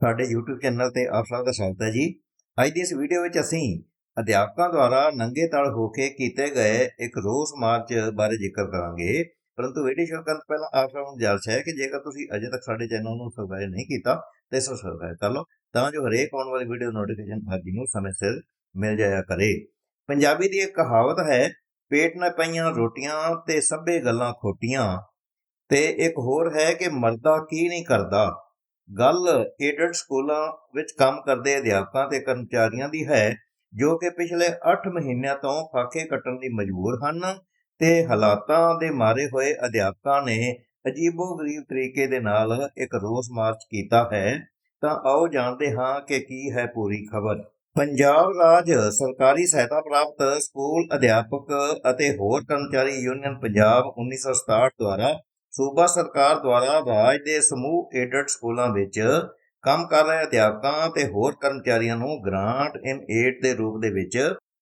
ਸਾਡੇ YouTube channel ਤੇ ਆਪ ਸਭ ਦਾ ਸਵਾਗਤ ਹੈ ਜੀ। ਅੱਜ ਦੀ ਇਸ ਵੀਡੀਓ ਵਿੱਚ ਅਸੀਂ ਅਧਿਆਪਕਾਂ ਦੁਆਰਾ ਨੰਗੇ ਤਲ ਹੋ ਕੇ ਕੀਤੇ ਗਏ ਇੱਕ ਰੋਸ ਮਾਰਚ ਬਾਰੇ ਜ਼ਿਕਰ ਕਰਾਂਗੇ। ਪਰੰਤੂ ਵੀਡੀਓ ਸ਼ੁਰੂ ਕਰਨ ਤੋਂ ਪਹਿਲਾਂ ਆਪ ਸਭ ਨੂੰ ਗੁਜ਼ਾਰਿਸ਼ ਹੈ ਕਿ ਜੇਕਰ ਤੁਸੀਂ ਅਜੇ ਤੱਕ ਸਾਡੇ ਚੈਨਲ ਨੂੰ ਸਬਸਕ੍ਰਾਈਬ ਨਹੀਂ ਕੀਤਾ, ਤਾਂ ਇਸ ਨੂੰ ਸਬਸਕ੍ਰਾਈਬ ਕਰ ਲਓ, ਤਾਂ ਜੋ ਹਰੇਕ ਆਉਣ ਵਾਲੀ ਵੀਡੀਓ ਨੋਟੀਫਿਕੇਸ਼ਨ ਆਪ ਜੀ ਨੂੰ ਸਮੇਂ ਸਿਰ ਮਿਲ ਜਾਇਆ ਕਰੇ। ਪੰਜਾਬੀ ਦੀ ਇੱਕ ਕਹਾਵਤ ਹੈ, ਪੇਟ ਨਾ ਪਈਆਂ ਰੋਟੀਆਂ ਤੇ ਸਭੇ ਗੱਲਾਂ ਖੋਟੀਆਂ। ਤੇ ਇੱਕ ਹੋਰ ਹੈ ਕਿ ਮਰਦਾ ਕੀ ਨਹੀਂ ਕਰਦਾ। ਗੱਲ ਏਡਡ ਸਕੂਲਾਂ ਵਿੱਚ ਕੰਮ ਕਰਦੇ ਅਧਿਆਪਕਾਂ ਤੇ ਕਰਮਚਾਰੀਆਂ ਦੀ ਹੈ, ਜੋ ਕਿ ਪਿਛਲੇ 8 ਮਹੀਨਿਆਂ ਤੋਂ ਫਾਕੇ ਕੱਟਣ ਲਈ ਮਜਬੂਰ ਹਨ ਤੇ ਹਾਲਾਤਾਂ ਦੇ ਮਾਰੇ ਹੋਏ ਅਧਿਆਪਕਾਂ ਨੇ ਅਜੀਬੋ-ਗਰੀਬ ਤਰੀਕੇ ਦੇ ਨਾਲ ਇੱਕ ਰੋਸ ਮਾਰਚ ਕੀਤਾ ਹੈ। ਤਾਂ ਆਓ ਜਾਣਦੇ ਹਾਂ ਕਿ ਕੀ ਹੈ ਪੂਰੀ ਖਬਰ। ਪੰਜਾਬ ਰਾਜ ਸਰਕਾਰੀ ਸਹਾਇਤਾ ਪ੍ਰਾਪਤ ਸਕੂਲ ਅਧਿਆਪਕ ਅਤੇ ਹੋਰ ਕਰਮਚਾਰੀ ਯੂਨੀਅਨ ਪੰਜਾਬ 1967 ਦੁਆਰਾ ਸੂਬਾ ਸਰਕਾਰ ਦੁਆਰਾ ਰਾਜ ਦੇ ਸਮੂਹ ਏਡਡ ਸਕੂਲਾਂ ਵਿੱਚ ਕੰਮ ਕਰ ਰਹੇ ਅਧਿਆਪਕਾਂ ਤੇ ਹੋਰ ਕਰਮਚਾਰੀਆਂ ਨੂੰ ਗ੍ਰਾਂਟ ਇਨ ਏਡ ਦੇ ਰੂਪ ਦੇ ਵਿੱਚ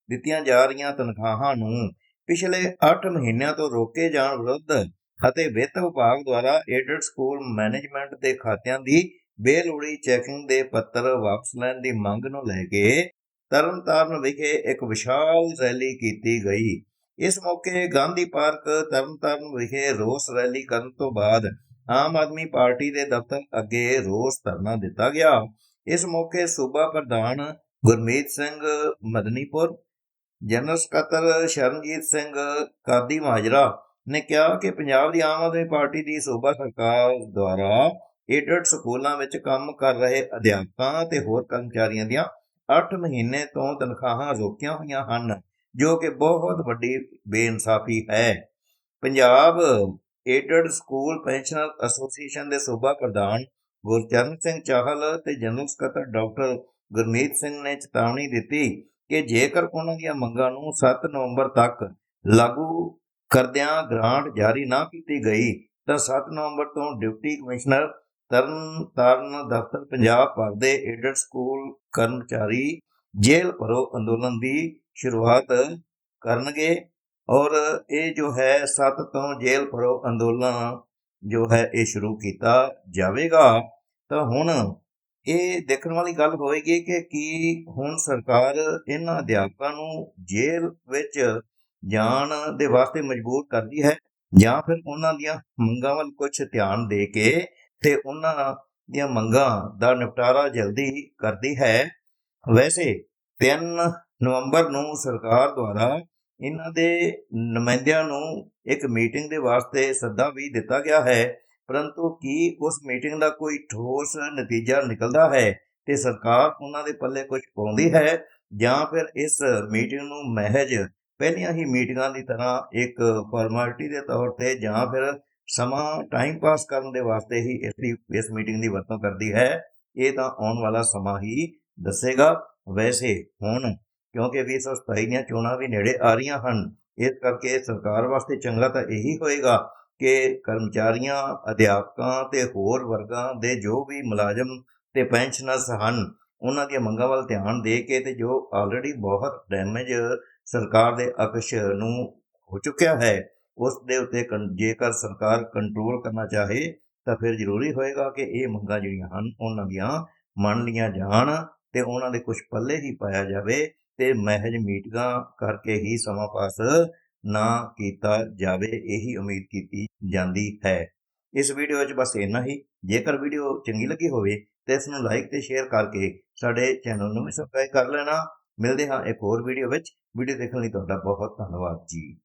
ਦਿੱਤੀਆਂ ਜਾ ਰਹੀਆਂ ਤਨਖਾਹਾਂ ਨੂੰ ਪਿਛਲੇ 8 ਮਹੀਨਿਆਂ ਤੋਂ ਰੋਕੇ ਜਾਣ ਵਿਰੁੱਧ ਅਤੇ ਵਿੱਤ ਵਿਭਾਗ ਦੁਆਰਾ ਏਡਡ ਸਕੂਲ ਮੈਨੇਜਮੈਂਟ ਦੇ ਖਾਤਿਆਂ ਦੀ ਬੇਲੋੜੀ ਚੈਕਿੰਗ ਦੇ ਪੱਤਰ ਵਾਪਸ ਲੈਣ ਦੀ ਮੰਗ ਨੂੰ ਲੈ ਕੇ ਤਰਨਤਾਰਨ ਵਿਖੇ ਇੱਕ ਵਿਸ਼ਾਲ ਰੈਲੀ ਕੀਤੀ ਗਈ। ਇਸ ਮੌਕੇ ਗਾਂਧੀ ਪਾਰਕ ਤਰਨਤਾਰਨ ਵਿਖੇ ਰੋਸ ਰੈਲੀ ਕਰਨ ਤੋਂ ਬਾਅਦ ਆਮ ਆਦਮੀ ਪਾਰਟੀ ਦੇ ਦਫ਼ਤਰ ਅੱਗੇ ਰੋਸ ਧਰਨਾ ਦਿੱਤਾ ਗਿਆ। ਇਸ ਮੌਕੇ ਸੂਬਾ ਪ੍ਰਧਾਨ ਗੁਰਮੀਤ ਸਿੰਘ ਮਦਨੀਪੁਰ, ਜਨਰਲ ਸਕੱਤਰ ਸ਼ਰਨਜੀਤ ਸਿੰਘ ਕਾਦੀ ਮਾਜਰਾ ਨੇ ਕਿਹਾ ਕਿ ਪੰਜਾਬ ਦੀ ਆਮ ਆਦਮੀ ਪਾਰਟੀ ਦੀ ਸੂਬਾ ਸਰਕਾਰ ਦੁਆਰਾ ਏਡਡ ਸਕੂਲਾਂ ਵਿੱਚ ਕੰਮ ਕਰ ਰਹੇ ਅਧਿਆਪਕਾਂ ਤੇ ਹੋਰ ਕਰਮਚਾਰੀਆਂ ਦੀਆਂ 8 ਮਹੀਨੇ ਤੋਂ ਤਨਖਾਹਾਂ ਰੋਕੀਆਂ ਹੋਈਆਂ ਹਨ। ਜੋ ਕਿ ਬਹੁਤ ਵੱਡੀ ਬੇਇਨਸਾਫੀ ਹੈ। Punjab aided school pensioner association ਦੇ ਸੂਬਾ ਪ੍ਰਧਾਨ ਗੁਰਚਰਨ ਸਿੰਘ ਚਾਹਲ ਤੇ ਜਨਰਲ ਸਕੱਤਰ ਡਾਕਟਰ ਗੁਰਮੀਤ ਸਿੰਘ ਨੇ ਚੇਤਾਵਨੀ ਦਿੱਤੀ ਕਿ ਜੇਕਰ ਉਹਨਾਂ ਦੀਆਂ ਮੰਗਾਂ ਨੂੰ 7 ਨਵੰਬਰ ਤੱਕ ਲਾਗੂ ਕਰਦਿਆਂ ਗ੍ਰਾਂਟ ਜਾਰੀ ਨਾ ਕੀਤੀ ਗਈ, ਤਾਂ 7 ਨਵੰਬਰ ਤੋਂ ਡਿਪਟੀ ਕਮਿਸ਼ਨਰ ਤਰਨ ਤਾਰਨ ਦਫ਼ਤਰ ਪੰਜਾਬ ਭਰ ਦੇ ਏਡਡ ਸਕੂਲ ਕਰਮਚਾਰੀ ਜੇਲ੍ਹ ਭਰੋ ਅੰਦੋਲਨ ਦੀ ਸ਼ੁਰੂਆਤ ਕਰਨਗੇ। ਔਰ ਇਹ ਜੋ ਹੈ 7 ਤੋਂ ਜੇਲ੍ਹ ਭਰੋ ਅੰਦੋਲਨ ਜੋ ਹੈ, ਇਹ ਸ਼ੁਰੂ ਕੀਤਾ ਜਾਵੇਗਾ। ਤਾਂ ਹੁਣ ਇਹ ਦੇਖਣ ਵਾਲੀ ਗੱਲ ਹੋਏਗੀ ਕਿ ਕੀ ਹੁਣ ਸਰਕਾਰ ਇਹਨਾਂ ਅਧਿਆਪਕਾਂ ਨੂੰ ਜੇਲ੍ਹ ਵਿੱਚ ਜਾਣ ਦੇ ਵਾਸਤੇ ਮਜਬੂਰ ਕਰਦੀ ਹੈ ਜਾਂ ਫਿਰ ਉਹਨਾਂ ਦੀਆਂ ਮੰਗਾਂ ਵੱਲ ਕੁਝ ਧਿਆਨ ਦੇ ਕੇ ਤੇ ਉਹਨਾਂ ਦੀਆਂ ਮੰਗਾਂ ਦਾ ਨਿਪਟਾਰਾ ਜਲਦੀ ਕਰਦੀ ਹੈ। ਵੈਸੇ 3 ਨਵੰਬਰ ਨੂੰ ਸਰਕਾਰ ਦੁਆਰਾ ਇਹਨਾਂ ਦੇ ਨੁਮਾਇੰਦਿਆਂ ਨੂੰ ਇੱਕ ਮੀਟਿੰਗ ਦੇ ਵਾਸਤੇ ਸੱਦਾ ਵੀ ਦਿੱਤਾ ਗਿਆ ਹੈ। ਪਰੰਤੂ ਕੀ ਉਸ ਮੀਟਿੰਗ ਦਾ ਕੋਈ ਠੋਸ ਨਤੀਜਾ ਨਿਕਲਦਾ ਹੈ ਤੇ ਸਰਕਾਰ ਉਹਨਾਂ ਦੇ ਪੱਲੇ ਕੁਝ ਪਾਉਂਦੀ ਹੈ ਜਾਂ ਫਿਰ ਇਸ ਮੀਟਿੰਗ ਨੂੰ ਮਹਿਜ ਪਹਿਲੀਆਂ ਹੀ ਮੀਟਿੰਗਾਂ ਦੀ ਤਰ੍ਹਾਂ ਇੱਕ ਫਾਰਮੈਲਿਟੀ ਦੇ ਤੌਰ ਤੇ ਜਾਂ ਫਿਰ ਸਮਾਂ ਟਾਈਮ ਪਾਸ ਕਰਨ ਦੇ ਵਾਸਤੇ ਹੀ ਇਸ ਦੀ, ਇਸ ਮੀਟਿੰਗ ਦੀ ਵਰਤੋਂ ਕਰਦੀ ਹੈ। ਇਹ ਤਾਂ ਆਉਣ ਵਾਲਾ ਸਮਾਂ ਹੀ ਦੱਸੇਗਾ, ਵੈਸੇ ਹੁਣ ਕਿਉਂਕਿ 2027 ਦੀਆਂ ਚੋਣਾਂ ਵੀ ਨੇੜੇ ਆ ਰਹੀਆਂ ਹਨ, ਇਸ ਕਰਕੇ ਸਰਕਾਰ ਵਾਸਤੇ ਚੰਗਾ ਤਾਂ ਇਹੀ ਹੋਏਗਾ ਕਿ ਕਰਮਚਾਰੀਆਂ, ਅਧਿਆਪਕਾਂ ਤੇ ਹੋਰ ਵਰਗਾਂ ਦੇ ਜੋ ਵੀ ਮੁਲਾਜ਼ਮ ਤੇ ਪੈਨਸ਼ਨਰਸ ਹਨ, ਉਹਨਾਂ ਦੀਆਂ ਮੰਗਾਂ ਵੱਲ ਧਿਆਨ ਦੇ ਕੇ ਤੇ ਜੋ ਆਲਰੇਡੀ ਬਹੁਤ ਡੈਮੇਜ ਸਰਕਾਰ ਦੇ ਅਕਸ਼ ਨੂੰ ਹੋ ਚੁੱਕਿਆ ਹੈ, ਉਸ ਦੇ ਉੱਤੇ ਕੰ- ਜੇਕਰ ਸਰਕਾਰ ਕੰਟਰੋਲ ਕਰਨਾ ਚਾਹੇ ਤਾਂ ਫਿਰ ਜ਼ਰੂਰੀ ਹੋਏਗਾ ਕਿ ਇਹ ਮੰਗਾਂ ਜਿਹੜੀਆਂ ਹਨ, ਉਹਨਾਂ ਦੀਆਂ ਮੰਨ ਲੀਆਂ ਜਾਣ ਤੇ ਉਹਨਾਂ ਦੇ ਕੁਝ ਪੱਲੇ ਹੀ ਪਾਇਆ ਜਾਵੇ ਤੇ ਮਹਿਜ ਮੀਟਿੰਗਾਂ ਕਰਕੇ ਹੀ ਸਮਾਂ ਪਾਸ ਨਾ ਕੀਤਾ ਜਾਵੇ ਇਹੀ ਉਮੀਦ ਕੀਤੀ ਜਾਂਦੀ ਹੈ। ਇਸ ਵੀਡੀਓ ਵਿੱਚ ਬਸ ਇੰਨਾ ਹੀ। ਜੇਕਰ ਵੀਡੀਓ ਚੰਗੀ ਲੱਗੀ ਹੋਵੇ ਤੇ ਇਸ ਨੂੰ ਲਾਈਕ ਤੇ ਸ਼ੇਅਰ ਕਰਕੇ ਸਾਡੇ ਚੈਨਲ ਨੂੰ ਵੀ ਸਬਸਕ੍ਰਾਈਬ ਕਰ ਲੈਣਾ। ਮਿਲਦੇ ਹਾਂ ਇੱਕ ਹੋਰ ਵੀਡੀਓ ਵਿੱਚ। ਵੀਡੀਓ ਦੇਖਣ ਲਈ ਤੁਹਾਡਾ ਬਹੁਤ ਧੰਨਵਾਦ ਜੀ।